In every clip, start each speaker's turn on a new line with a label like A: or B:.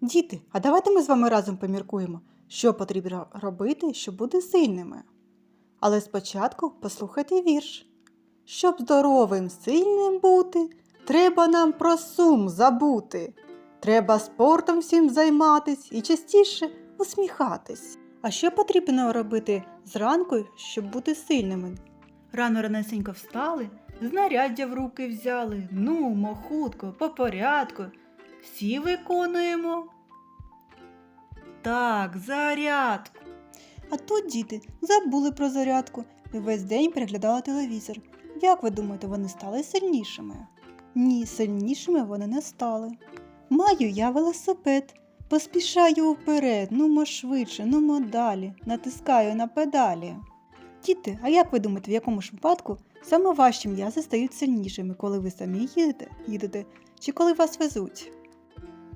A: Діти, а давайте ми з вами разом поміркуємо, що потрібно робити, щоб бути сильними. Але спочатку послухайте вірш. Щоб здоровим сильним бути, треба нам про сум забути. Треба спортом всім займатись і частіше усміхатись. А що потрібно робити зранку, щоб бути сильними? Рано ранесенько встали, знаряддя в руки взяли. Ну, хутко, по порядку. Всі виконуємо. Так, зарядку. А тут діти забули про зарядку і весь день переглядали телевізор. Як ви думаєте, вони стали сильнішими? Ні, сильнішими вони не стали. Маю я велосипед, поспішаю вперед, нумо швидше, нумо далі, натискаю на педалі. Діти, а як ви думаєте, в якому ж випадку саме ваші м'язи стають сильнішими, коли ви самі їдете, їдете чи коли вас везуть?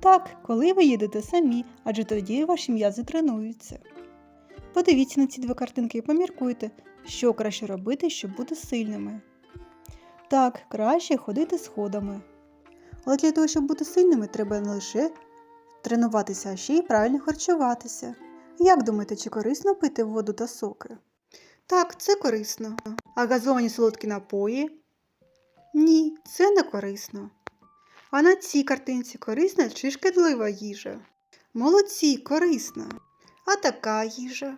A: Так, коли ви їдете самі, адже тоді ваші м'язи тренуються. Подивіться на ці дві картинки і поміркуйте, що краще робити, щоб бути сильними. Так, краще ходити сходами. Але для того, щоб бути сильними, треба не лише тренуватися, а ще й правильно харчуватися. Як думаєте, чи корисно пити воду та соки? Так, це корисно. А газовані солодкі напої? Ні, це не корисно. А на цій картинці корисна чи шкідлива їжа? Молодці, корисна. А така їжа?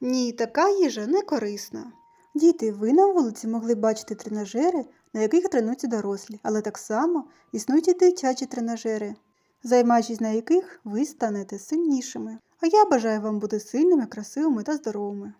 A: Ні, така їжа не корисна. Діти, ви на вулиці могли бачити тренажери, на яких тренуються дорослі, але так само існують і дитячі тренажери, займаючись на яких ви станете сильнішими. А я бажаю вам бути сильними, красивими та здоровими.